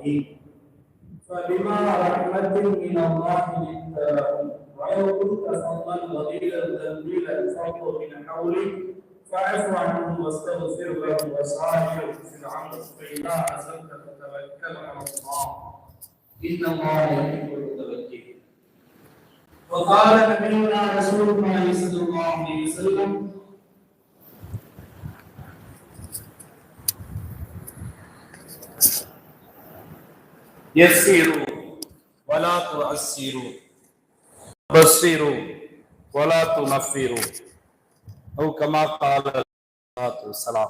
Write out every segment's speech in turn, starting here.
العالمين فبما رحمة من الله لنت ولو كنت فظا غليظ القلب لانفضوا من حولك فاعف عنهم واستغفر لهم وسارع في العمل فإذا عزمت فتوكل على الله. إن الله يحب المتوكلين. وقال نبينا رسول الله صلى الله عليه وسلم يسيروا ولا تؤسروا بصيروا ولا تنفروا أو كما قال الصلاة والسلام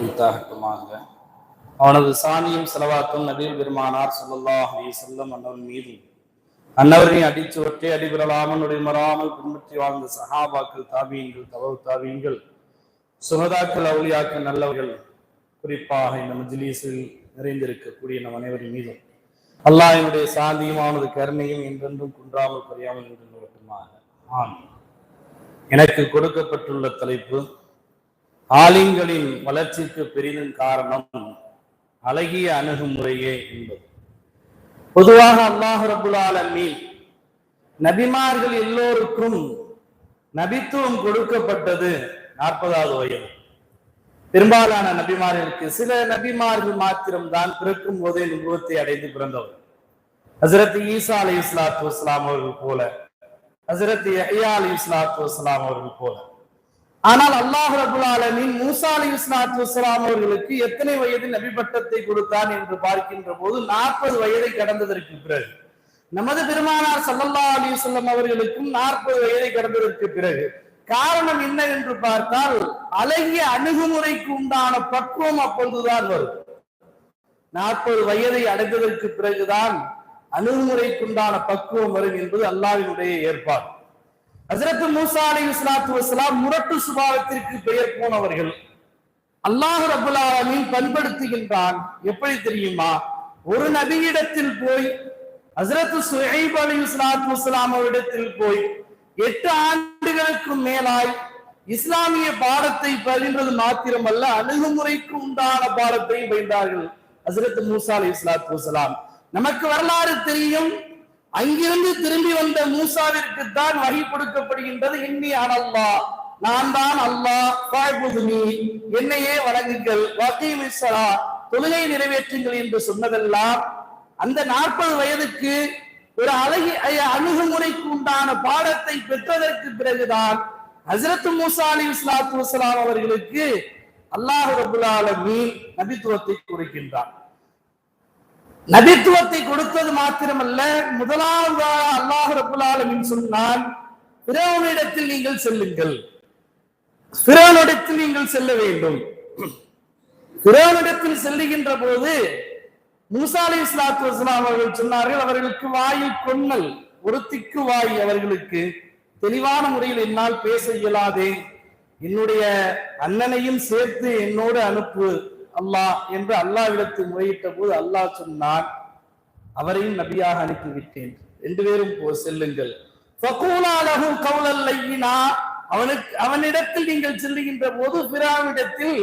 உண்டாகட்டுமாக அவனது சாணியும் செலவாக்கும் நபிகள் பெருமானார் ஸல்லல்லாஹு அலைஹி வஸல்லம் அன்னவன் மீதும் அன்னவரின் அடிச்சுவற்றை அடிபெறலாமல் நுழைமறாமல் பின்பற்றி வாழ்ந்த சஹாபாக்கள் தாபியங்கள் தவறு தாபியங்கள் சுகதாக்கள் அவுளியாக்கள் நல்லவர்கள் குறிப்பாக இந்த மஜ்லீஸில் நிறைந்திருக்கக்கூடிய நம் அனைவரின் மீதும். அல்லாஹினுடைய சாந்தியும் அவனது கருணையும் என்றென்றும் குன்றாமல் குறையாமல் என்று நிறுவட்டுமாக ஆம் எனக்கு கொடுக்கப்பட்டுள்ள தலைப்பு ஆலிம்களின் வளர்ச்சிக்கு பெரிதும் காரணம் அழகிய அணுகுமுறையே என்பது. பொதுவாக அல்லாஹ் ரபுல் நபிமார்கள் எல்லோருக்கும் நபித்துவம் கொடுக்கப்பட்டது நாற்பதாவது வயது. பெரும்பாலான நபிமார்களுக்கு சில நபிமார்கள் மாத்திரம்தான் பிறக்கும் போதே உருவத்தை அடைந்து பிறந்தவர். ஹசரத் ஈசா அலி இஸ்லாத்து வஸ்லாம் அவர்கள் போல ஹசரத் ஐயா அலி இஸ்லாத்து வஸ்லாம் அவர்கள் போல. ஆனால் அல்லாஹ் ரபுல் ஆலமீன் மூசா அலி இஸ்லாத்து வஸ்லாம் அவர்களுக்கு எத்தனை வயதில் நபி பட்டத்தை கொடுத்தான் என்று பார்க்கின்ற போது நாற்பது வயதை கடந்ததற்கு பிறகு நமது பெருமானார் சல்லல்லா அலி சொல்லம் அவர்களுக்கும் நாற்பது வயதை கடந்ததற்கு பிறகு காரணம் என்ன என்று பார்த்தால் அழகிய அணுகுமுறைக்கு உண்டான பக்குவம் அப்பொழுதுதான் வரும். நாற்பது வயதை அடைந்ததற்கு பிறகுதான் அணுகுமுறைக்குண்டான பக்குவம் வரும் என்பது அல்லாவினுடைய ஏற்பாடு. ஹசரத் மூசா அலி இஸ்லாத்து வஸ்லாம் முரட்டு சுபாவத்திற்கு பெயர் போனவர்கள் அல்லாஹ் ரபுல் பண்படுத்துகின்றான். எப்படி தெரியுமா? ஒரு நபியிடத்தில் போய் ஹசரத்து சுஹைப் அலி இஸ்லாத்து வஸ்லாம் அவரிடத்தில் போய் எட்டு ஆண்டுகளுக்கு மேலாய் இஸ்லாமிய பாடத்தை பகின்றது மாத்திரமல்ல அணுகுமுறைக்கு உண்டான பாடத்தை பயின்றார்கள் ஹசரத் மூசா அலி இஸ்லாத்து வஸ்லாம் நமக்கு வரலாறு தெரியும். அங்கிருந்து திரும்பி வந்த மூசாவிற்கு தான் வகை கொடுக்கப்படுகின்றது இன்னி அனல்லா நான் தான் அல்லாஹ். என்னையே வழங்குங்கள் வகீமிசலா தொழுகை நிறைவேற்றுங்கள் என்று சொன்னதெல்லாம் அந்த நாற்பது வயதுக்கு ஒரு அழகிய அணுகுமுறைக்கு உண்டான பாடத்தை பெற்றதற்கு பிறகுதான் ஹசரத் மூசா அலி இஸ்லாத்து வலாம் அவர்களுக்கு அல்லாஹ் ரபுல் ஆலமீன் நபித்துவத்தை குறிக்கின்றார் நபித்துவத்தை கொடுத்தது மாத்திரமல்ல முதலாவது அல்லாஹ் ரபுல் சொன்னான் பிறவனிடத்தில் நீங்கள் செல்லுங்கள். பிறவனிடத்தில் நீங்கள் செல்ல வேண்டும். பிறவனிடத்தில் செல்லுகின்ற போது முசாலி இஸ்லாத்து இஸ்லாம் அவர்கள் சொன்னார்கள் அவர்களுக்கு வாயில் கொன்னல் ஒருத்திக்கு வாய் அவர்களுக்கு தெளிவான முறையில் என்னால் பேச இயலாதே. என்னுடைய அண்ணனையும் சேர்த்து என்னோடு அனுப்பு அல்லாஹ் என்று அல்லாவிடத்து முறையிட்ட போது அல்லாஹ் சொன்னான் அவரையும் நபியாக அனுப்பிவிட்டேன். ரெண்டு பேரும் போ செல்லுங்கள். அவனுக்கு அவனிடத்தில் நீங்கள் செல்லுகின்ற போது பிறாவிடத்தில்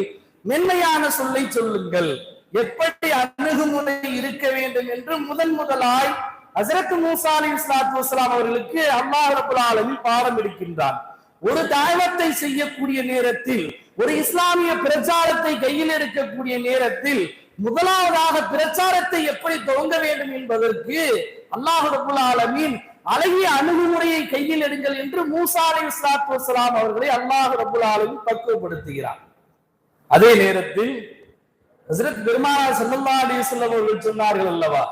மென்மையான சொல்லை சொல்லுங்கள். எப்படி அணுகுமுறை இருக்க வேண்டும் என்று முதன் முதலாய் ஹசரத் மூசா அலி இஸ்லாத்து வஸ்லாம் அவர்களுக்கு அல்லாஹ் ரபுல் ஆலமின் பாடம் எடுக்கின்றான் ஒரு தாயத்தை செய்யக்கூடிய நேரத்தில் ஒரு இஸ்லாமிய பிரச்சாரத்தை கையில் எடுக்கக்கூடிய நேரத்தில் முதலாவதாக பிரச்சாரத்தை எப்படி துவங்க வேண்டும் என்பதற்கு அல்லாஹ் ஆலமீன் அழகிய அணுகுமுறையை கையில் எடுங்கள் என்று மூசா அலி இஸ்லாத்து வஸ்லாம் அவர்களை அல்லாஹ் ரபுல் ஆலமின் பக்குவப்படுத்துகிறார். அதே நேரத்தில் ஹசரத் பெருமானார் சல்லல்லா அலிஸ்லம் அவர்கள் சொன்னார்கள் அல்லவா?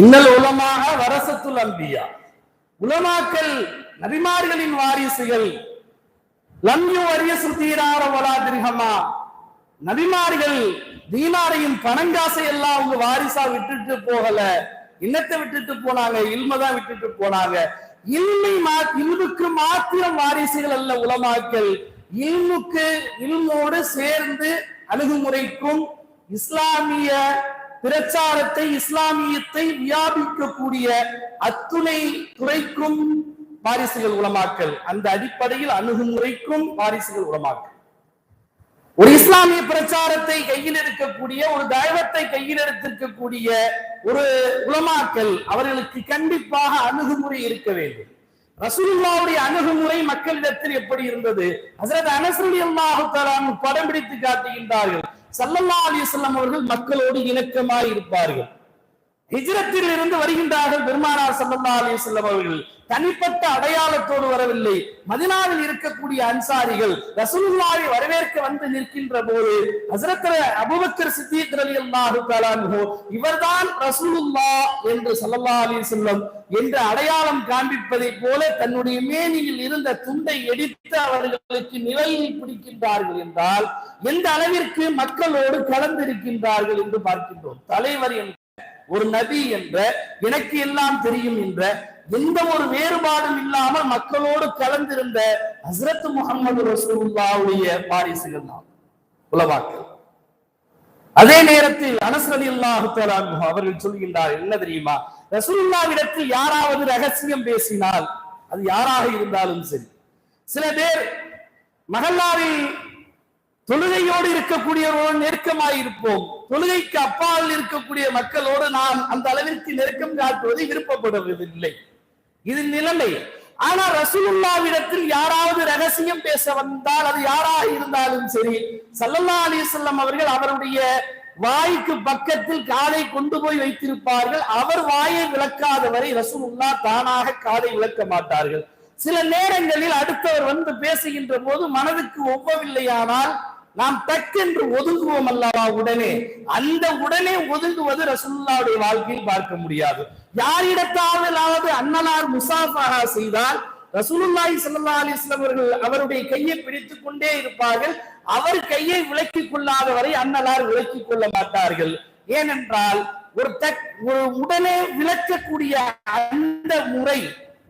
இன்னல் உலமாக வரசத்துல் அம்பியா உலமாக்கள் நபிமார்களின் வாரிசுகள். லம்யு அரிய சுத்தீரார வலா திரிகமா நபிமார்கள் தீனாரையும் பணங்காசை எல்லாம் அவங்க வாரிசா விட்டுட்டு போகல. இன்னத்தை விட்டுட்டு போனாங்க இல்மதான் விட்டுட்டு போனாங்க. இல்மை மா இல்முக்கு மாத்திரம் வாரிசுகள் அல்ல உலமாக்கள். இல்முக்கு இல்மோடு சேர்ந்து அணுகுமுறைக்கும் இஸ்லாமிய பிரச்சாரத்தை இஸ்லாமியத்தை வியாபிக்கக்கூடிய அத்துணை துறைக்கும் வாரிசுகள் உலமாக்கல் அந்த அடிப்படையில் அணுகுமுறைக்கும் வாரிசுகள் உலமாக்கல் ஒரு இஸ்லாமிய பிரச்சாரத்தை கையில் எடுக்கக்கூடிய ஒரு தைவத்தை கையில் எடுத்திருக்கக்கூடிய ஒரு உலமாக்கல் அவர்களுக்கு கண்டிப்பாக அணுகுமுறை இருக்க வேண்டும். ரசூலுல்லாவுடைய அணுகுமுறை மக்களிடத்தில் எப்படி இருந்தது? ஹசரத் அனசரலி அல்லாஹு தஆலா படம் பிடித்து காட்டுகின்றார்கள். சல்லல்லா அலைஹி அவர்கள் மக்களோடு இணக்கமாய் இருப்பார்கள். ஹிஜ்ரத்தில் இருந்து வருகின்றார்கள் பெருமானார் சல்லா அலி செல்லம் அவர்கள். தனிப்பட்ட அடையாளத்தோடு வரவில்லை. மதினாவில் இருக்கக்கூடிய அன்சாரிகள் ரசூலுல்லாவை வரவேற்க வந்து நிற்கின்ற போது ஹஜரத் அபுபக்கர் சித்திக் ரலியல்லாஹு தஆலா இவர்தான் ரசூலுல்லா என்று சல்லா அலி செல்லம் என்ற அடையாளம் காண்பிப்பதை போல தன்னுடைய மேனியில் இருந்த துண்டை எடுத்து அவர்களுக்கு நிழலில் பிடிக்கின்றார்கள் என்றால் எந்த அளவிற்கு மக்களோடு கலந்திருக்கின்றார்கள் என்று பார்க்கின்றோம். தலைவர் என்ற ஒரு நபி என்ற எனக்கு எல்லாம் தெரியும் என்ற எந்த ஒரு வேறுபாடும் இல்லாமல் மக்களோடு கலந்திருந்த ஹசரத் முகமது ரசூல்லாவுடைய வாரிசுகள் தான் உலவாக்கள். அதே நேரத்தில் அனசரதி அல்லாஹு அவர்கள் சொல்கின்றார் என்ன தெரியுமா? ரசூலுல்லாவிடத்தில் யாராவது ரகசியம் பேசினால் அது யாராக இருந்தாலும் சரி. சில பேர் மகல்லாவில் தொழுகையோடு இருக்கக்கூடியவரோடு நெருக்கமாய் இருப்போம் தொழுகைக்கு அப்பால் இருக்கக்கூடிய மக்களோடு நான் அந்த அளவிற்கு நெருக்கம் காட்டுவதை விருப்பப்படுவதில்லை. இது நிலைமை. ஆனா ரசூலுல்லாவிடத்தில் யாராவது ரகசியம் பேச வந்தால் அது யாராக இருந்தாலும் சரி சல்லல்லா அலிசல்லம் அவர்கள் அவருடைய வாய்க்கு பக்கத்தில் காதை கொண்டு போய் வைத்திருப்பார்கள். அவர் வாயை விளக்காத வரை ரசூலுல்லா தானாக காதை விளக்க மாட்டார்கள். சில நேரங்களில் அடுத்தவர் வந்து பேசுகின்ற போது மனதுக்கு ஒவ்வவில்லையானால் நாம் டக்கென்று ஒதுங்குவோம் அல்லவா உடனே? அந்த உடனே ஒதுங்குவது ரசுல்லாவுடைய வாழ்க்கையில் பார்க்க முடியாது. யாரிடத்தாவது அண்ணலார் முசாஃபாக செய்தால் ரசூலுல்லாஹி சல்லா அலிஸ்லாம் அவர்கள் அவருடைய கையை பிடித்துக் கொண்டே இருப்பார்கள். அவர் கையை விலக்கிக் கொள்ளாத வரை அண்ணலார் விலக்கிக் கொள்ள மாட்டார்கள். ஏனென்றால் ஒரு தக் ஒரு உடனே விளக்கக்கூடிய அந்த முறை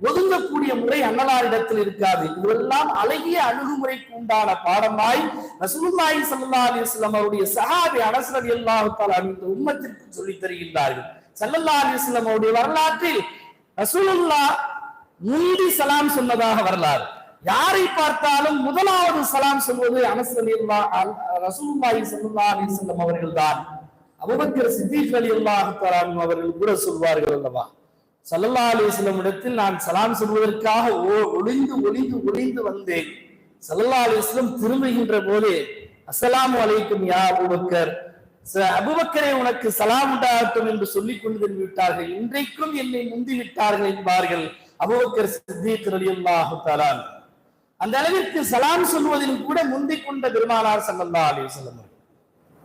ஒதுங்கக்கூடிய முறை அன்னலாரிடத்தில் இருக்காது. இதெல்லாம் அழகிய அணுகுமுறைக்கு உண்டான பாடமாய் ரசூலுல்லாஹி சல்லா அலைஹி வஸல்லம் அவருடைய சஹாபி அனஸ் ரலியல்லாஹு அந்த உம்மத்திற்கு சொல்லித் தருகின்றார்கள். சல்லல்லா அலைஹி வஸல்லம் அவருடைய வரலாற்றில் ரசூலுல்லாஹ் முந்தி சலாம் சொன்னதாக வரலாறு. யாரை பார்த்தாலும் முதலாவது சலாம் சொல்வது அனஸ் ரலியல்லாஹு ரசூலுல்லாஹி ஸல்லல்லாஹு அலைஹி அவர்கள் தான் அபூபக்கர் சித்திக் ரலியல்லாஹு தஆலா அவர்கள் கூட சொல்வார்கள் அல்லவா? சல்லல்லா அலிஸ்லம் இடத்தில் நான் சலாம் சொல்வதற்காக ஓ- ஒளிந்து ஒளிந்து ஒளிந்து வந்தேன். சல்லல்லா அலிஸ்லம் திரும்புகின்ற போது அஸ்ஸலாமு அலைக்கும் யா அபுபக்கர் ச- அபுபக்கரே உனக்கு சலாம் உண்டாகட்டும் என்று சொல்லிக் கொண்டு விட்டார்கள். இன்றைக்கும் என்னை முந்தி விட்டார்கள் என்பார்கள். அபுபக்கர் சித்திக் ரலியல்லாஹு அந்த அளவிற்கு சலாம் சொல்வதிலும் கூட முந்திக் கொண்ட பெருமானார் சல்லல்லா அலிஸ்லம்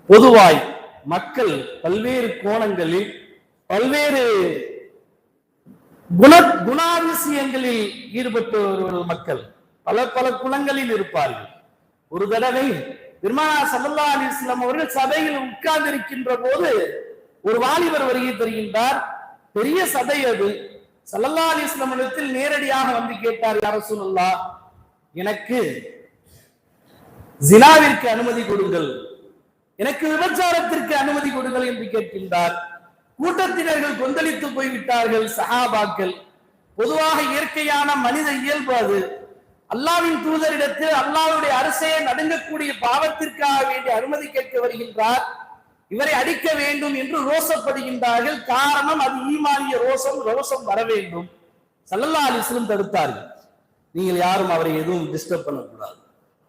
பொதுவாய் மக்கள் பல்வேறு கோணங்களில் பல்வேறு குண குணாதிசயங்களில் ஈடுபட்டு வருவர்கள் மக்கள் பல பல குணங்களில் இருப்பார்கள். ஒரு தடவை பெருமானா சல்லல்லா அலிஸ்லாம் அவர்கள் சபையில் உட்கார்ந்து இருக்கின்ற போது ஒரு வாலிபர் வருகை தருகின்றார். பெரிய சபை அது. சல்லல்லா அலிஸ்லாம் இடத்தில் நேரடியாக வந்து கேட்டார் யார எனக்கு ஜினாவிற்கு அனுமதி கொடுங்கள். எனக்கு விபச்சாரத்திற்கு அனுமதி கொடுங்கள் என்று கேட்கின்றார். கூட்டத்தினர்கள் கொந்தளித்து போய்விட்டார்கள் சஹாபாக்கள். பொதுவாக இயற்கையான மனித இயல்பு அது. அல்லாவின் தூதரிடத்தில் அல்லாவுடைய அரசையை நடுங்கக்கூடிய பாவத்திற்காக வேண்டிய அனுமதி கேட்க வருகின்றார். இவரை அடிக்க வேண்டும் என்று ரோசப்படுகின்றார்கள். காரணம் அது ஈமானிய ரோசம் ரோசம் வர வேண்டும். சல்லல்லா அலிஸ்லும் தடுத்தார்கள். நீங்கள் யாரும் அவரை எதுவும் டிஸ்டர்ப் பண்ணக்கூடாது.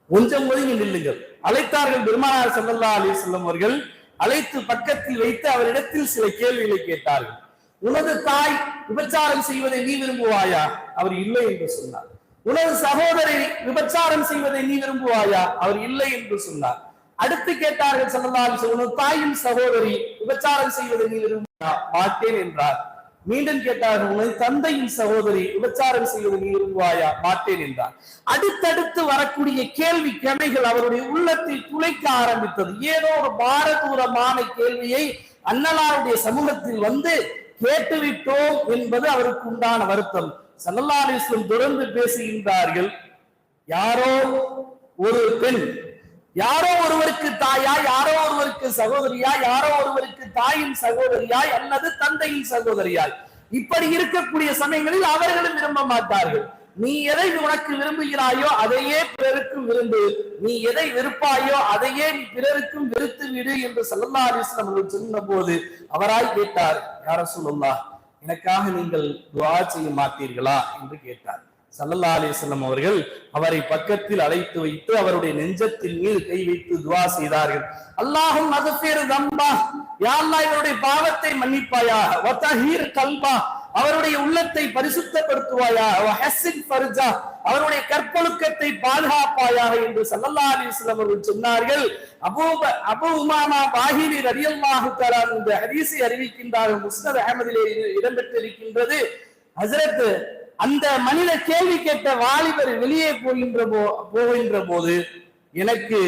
கொஞ்சம் ஒதுங்கி நில்லுங்கள். அழைத்தார்கள் பெருமானார் சல்லல்லா அலிஸ்லம் அவர்கள் அழைத்து பக்கத்தில் வைத்து அவரிடத்தில் சில கேள்விகளை கேட்டார்கள். உனது தாய் விபச்சாரம் செய்வதை நீ விரும்புவாயா? அவர் இல்லை என்று சொன்னார். உனது சகோதரி விபச்சாரம் செய்வதை நீ விரும்புவாயா? அவர் இல்லை என்று சொன்னார். அடுத்து கேட்டார்கள் சல்லல்லாஹு உனது தாயின் சகோதரி விபச்சாரம் செய்வதை நீ விரும்புவா மாட்டேன் என்றார். மீண்டும் கேட்டார்கள் உனது தந்தையின் சகோதரி விபச்சாரம் செய்வதில் நீ விரும்புவாயா மாட்டேன் என்றார். அடுத்தடுத்து வரக்கூடிய கேள்வி கணைகள் அவருடைய உள்ளத்தை துளைக்க ஆரம்பித்தது. ஏதோ ஒரு பாரதூரமான கேள்வியை அன்னலாருடைய சமூகத்தில் வந்து கேட்டுவிட்டோம் என்பது அவருக்கு உண்டான வருத்தம். சல்லல்லா தொடர்ந்து பேசுகின்றார்கள் யாரோ ஒரு பெண் யாரோ ஒருவருக்கு தாயா யாரோ ஒருவருக்கு சகோதரியா யாரோ ஒருவருக்கு தாயின் சகோதரியாய் அல்லது தந்தையின் சகோதரியாய். இப்படி இருக்கக்கூடிய சமயங்களில் அவர்களும் விரும்ப மாட்டார்கள். நீ எதை உனக்கு விரும்புகிறாயோ அதையே பிறருக்கும் விரும்பு நீ எதை வெறுப்பாயோ அதையே நீ பிறருக்கும் வெறுத்து விடு என்று சல்லா அலிஸ்லாம் அவர்கள் சொன்ன போது அவராய் கேட்டார் யார சொல்லல்லா எனக்காக நீங்கள் துவா செய்ய மாட்டீர்களா? என்று கேட்டார். சல்லல்லா அலிஸ்லம் அவர்கள் அவரை பக்கத்தில் அழைத்து வைத்து அவருடைய நெஞ்சத்தின் மீது கை வைத்து துவா செய்தார்கள். அல்லாஹும் மகப்பேறு தம்பா யாழ்லா இவருடைய பாவத்தை மன்னிப்பாயா வத்தஹீர் கல்பா அவருடைய உள்ளத்தை பரிசுத்தப்படுத்துவாயா வஹஸ்ஸின் அவருடைய கற்பொழுக்கத்தை பாதுகாப்பாயாக என்று சல்லல்லா அலிஸ்லாம் அவர்கள் சொன்னார்கள். அபூ அபு உமாமா பாஹினி ரலியல்லாஹு தஆலா இந்த ஹதீஸை அறிவிக்கின்றார்கள். முஸ்னத் அகமதிலே இடம்பெற்றிருக்கின்றது. ஹசரத் அந்த மனித கேள்வி கேட்ட வாலிபர் வெளியே போகின்ற போ போகின்ற போது எனக்கு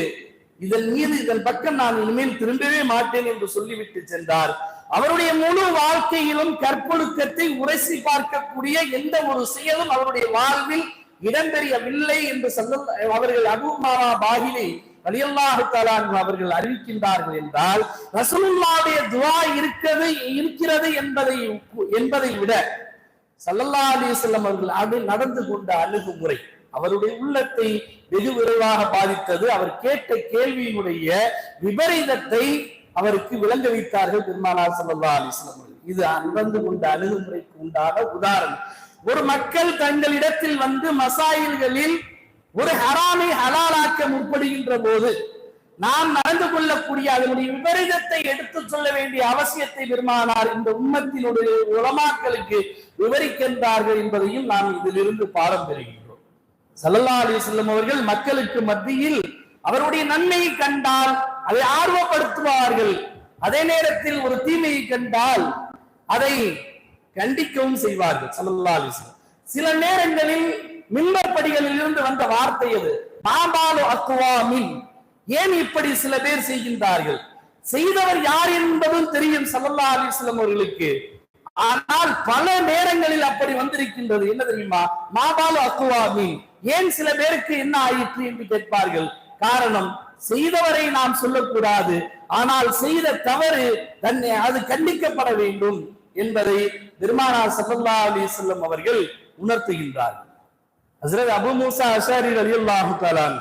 இதன் மீது இதன் பக்கம் நான் இனிமேல் திரும்பவே மாட்டேன் என்று சொல்லிவிட்டு சென்றார். அவருடைய முழு வாழ்க்கையிலும் கற்பொழுக்கத்தை உரசி பார்க்கக்கூடிய எந்த ஒரு செயலும் அவருடைய வாழ்வில் இடம்பெறவில்லை என்று சொல்ல அவர்கள் அபுமாரா பாகிலை வலியல்லாஹு தலான் அவர்கள் அறிவிக்கின்றார்கள் என்றால் ரசூல்லாவுடைய துவா இருக்கிறது இருக்கிறது என்பதை என்பதை விட சல்லல்லா அலிசல்லம் அவர்கள் அது நடந்து கொண்ட அணுகுமுறை அவருடைய உள்ளத்தை வெகு விரைவாக பாதித்தது. அவர் கேட்ட கேள்வியினுடைய விபரீதத்தை அவருக்கு விளங்க வைத்தார்கள் பெருமானார் சல்லல்லா அலிஸ்லாம் இது நடந்து கொண்ட அணுகுமுறைக்கு உண்டான உதாரணம். ஒரு மக்கள் தங்களிடத்தில் வந்து மசாயில்களில் ஒரு ஹராமை ஹலாலாக்க முற்படுகின்ற போது நாம் நடந்து கொள்ளக்கூடிய அதனுடைய விபரீதத்தை எடுத்துச் சொல்ல வேண்டிய அவசியத்தை பெருமானார் இந்த உம்மத்தினுடைய உலமாக்களுக்கு விவரிக்கின்றார்கள் என்பதையும் நாம் இதிலிருந்து பாடம் பெறுகின்றோம். சல்லல்லா அலிஸ்லம் அவர்கள் மக்களுக்கு மத்தியில் அவருடைய நன்மையை கண்டால் அதை ஆர்வப்படுத்துவார்கள். அதே நேரத்தில் ஒரு தீமையை கண்டால் அதை கண்டிக்கவும் செய்வார்கள். சல்லல்லா அலிஸ்லம் சில நேரங்களில் மின்பற்படிகளில் இருந்து வந்த வார்த்தை அது. மாபாலு அக்குவா மின் ஏன் இப்படி சில பேர் செய்கின்றார்கள்? செய்தவர் யார் என்பதும் தெரியும் சல்லல்லா அலிஸ்லம் அவர்களுக்கு. ஆனால் பல நேரங்களில் அப்படி வந்திருக்கின்றது. என்ன தெரியுமா? மாபாலு அக்குவாமி ஏன் சில பேருக்கு என்ன ஆயிற்று என்று கேட்பார்கள்? காரணம் செய்தவரை நாம் சொல்லக்கூடாது. ஆனால் செய்த தவறு தன்னை அது கண்டிக்கப்பட வேண்டும் என்பதை பெருமானா சல்லா அலி செல்லம் அவர்கள் உணர்த்துகின்றார்கள். ஹசரத் அபு மூசா அஷாரி அலியுல்லாஹு தாலான்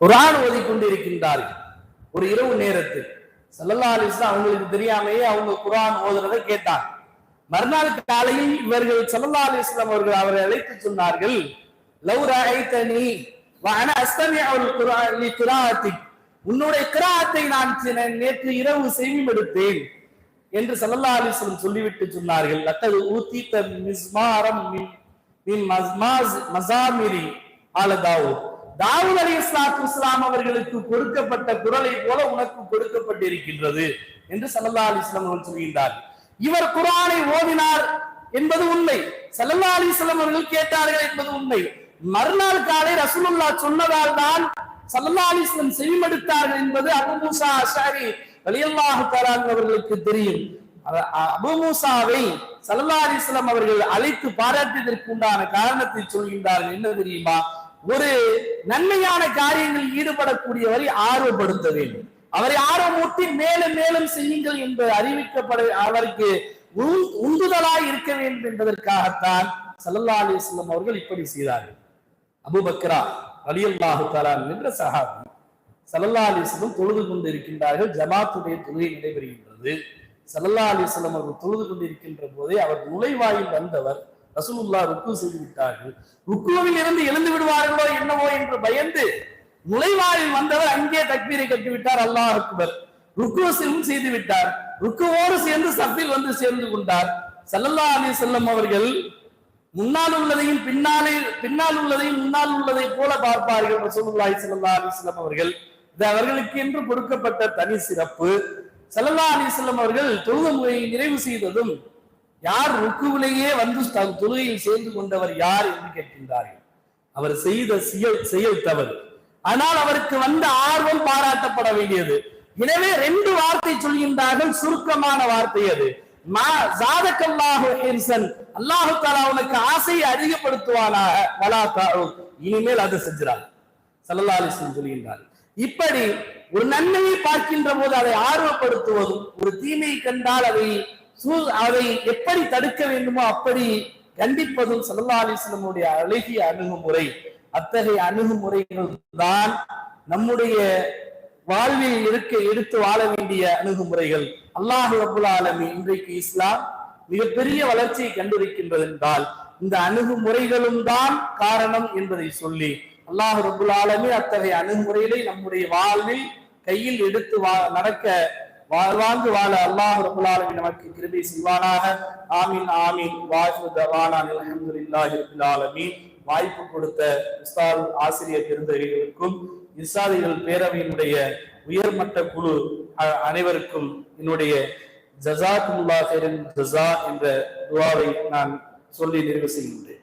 குரான் ஓதி கொண்டிருக்கின்றார்கள் ஒரு இரவு நேரத்தில். சல்லல்லா அலிஸ்லாம் அவங்களுக்கு தெரியாமையே அவங்க குரான் ஓதுறதை கேட்டாங்க. மறுநாள் காலையில் இவர்கள் சல்லல்லா அலிஸ்லாம் அவர்கள் அவரை அழைத்து சொன்னார்கள் லவ் ரஐத்தனி வஅன அஸ்தமிஉல் குரா நீ கிராஅத்திக். உன்னுடைய கிராத்தை நான் நேற்று இரவு செவிமெடுத்தேன் என்று சல்லல்லா அலிஸ்லம் சொல்லிவிட்டு சொன்னார்கள். லக்கது ஊத்தித்த மிஸ்மாரம் மின் மஸ்மாஸ் மசாமிரி ஆல தாவூத் அலி இஸ்லாத்து இஸ்லாம் அவர்களுக்கு கொடுக்கப்பட்ட குரலை போல உனக்கு கொடுக்கப்பட்டிருக்கின்றது என்று சல்லா அலி இஸ்லாம் அவர்கள் சொல்கின்றார். இவர் குரானை ஓதினார் என்பது உண்மை. சல்லா அலி இஸ்லாம் அவர்கள் கேட்டார்கள் என்பது உண்மை. மறுநாள் காலை ரசூலுல்லா சொன்னதால் தான் சல்லா அலி இஸ்லாம் செவிமடுத்தார்கள் என்பது அபு மூசா அஷாரி ரலியல்லாஹு அவர்களுக்கு தெரியும். அ- அ- அபு மூசாவை அலிஸ்லாம் அவர்கள் அழைத்து பாராட்டியதற்கு உண்டான காரணத்தை சொல்கின்றார்கள். என்ன தெரியுமா? ஒரு நன்மையான காரியங்களில் ஈடுபடக்கூடியவரை ஆர்வப்படுத்த வேண்டும் அவரை ஆர்வமூட்டி மேலும் மேலும் செய்யுங்கள் என்று அறிவிக்கப்பட அவருக்கு உந்துதலாய் இருக்க வேண்டும் என்பதற்காகத்தான் சல்லல்லா அலிஸ்லம் அவர்கள் இப்படி செய்தார்கள். அபுபக்ரா அலியல்லாஹு தஆலா என்ற சஹாபி சல்லல்லா அலிஸ்லம் தொழுது கொண்டிருக்கின்றார்கள். ஜமாத்துடைய தொழுகை நடைபெறுகின்றது. சல்லல்லா அலிஸ்லம் அவர்கள் தொழுது கொண்டிருக்கின்ற போதே அவர் நுழைவாயில் வந்தவர். ரசூலுல்லா ருக்கு செய்து விட்டார்கள் ருக்குவில் இருந்து எழுந்து விடுவார்களோ என்னவோ என்று பயந்து நுழைவாயில் வந்தவர் அங்கே தக்பீரை கட்டிவிட்டார். அல்லாஹ் அக்பர். ருக்குவசிலும் செய்து விட்டார் ருக்குவோடு சேர்ந்து சப்பில் வந்து சேர்ந்து கொண்டார். சல்லல்லா அலி செல்லம் அவர்கள் முன்னால் உள்ளதையும் பின்னாலே பின்னால் உள்ளதையும் முன்னால் உள்ளதை போல பார்ப்பார்கள். ரசூலுல்லாஹி சல்லா அலி செல்லம் அவர்கள். இது அவர்களுக்கு என்று கொடுக்கப்பட்ட தனி சிறப்பு. சல்லல்லா அலி செல்லம் அவர்கள் தொழுகை முறையை நிறைவு செய்ததும் யார் ருக்குவிலேயே வந்து தன் தொழுகையில் சேர்ந்து கொண்டவர் யார் என்று கேட்கின்றார்கள். அவர் செய்த செயல் செயல் தவறு. ஆனால் அவருக்கு வந்த ஆர்வம் பாராட்டப்பட வேண்டியது. எனவே ரெண்டு வார்த்தை சொல்கின்றார்கள். சுருக்கமான வார்த்தை அது. மா அல்லாஹு தாலா உனக்கு ஆசையை அதிகப்படுத்துவானாக. வலா இனிமேல் அதை செஞ்சிறாங்க சல்லா அலைஹி சொல்கின்றார் இப்படி ஒரு நன்மையை பார்க்கின்ற போது அதை ஆர்வப்படுத்துவதும் ஒரு தீமையை கண்டால் அதை அதை எப்படி தடுக்க வேண்டுமோ அப்படி கண்டிப்பதும் சல்லா அலிஸ்லமுடைய அழகிய அணுகுமுறை. அத்தகைய அணுகுமுறைகள் தான் நம்முடைய வாழ்வில் இருக்க எடுத்து வாழ வேண்டிய அணுகுமுறைகள். அல்லாஹ் அபுல் ஆலமி இன்றைக்கு இஸ்லாம் மிகப்பெரிய வளர்ச்சியை கண்டிருக்கின்றது என்றால் இந்த அணுகுமுறைகளும் தான் காரணம் என்பதை சொல்லி அல்லாஹ் ரபுல் ஆலமி அத்தகைய அணுகுமுறைகளை நம்முடைய வாழ்வில் கையில் எடுத்து வா நடக்க வாழ்வாங்கு வாழ அல்லாஹ் ரபுல் நமக்கு கிருபி செய்வானாக. ஆமீன் ஆமீன். வாஹு தவானா அல்ஹம்துலில்லாஹி ரபில் வாய்ப்பு கொடுத்த இஸ்தால் ஆசிரியர் பெருந்தகைகளுக்கும் இசாதிகள் பேரவையினுடைய உயர்மட்ட குழு அனைவருக்கும் என்னுடைய ஜசாக்குல்லா ஜசா என்ற துவாவை நான் சொல்லி நிறைவு செய்கின்றேன்.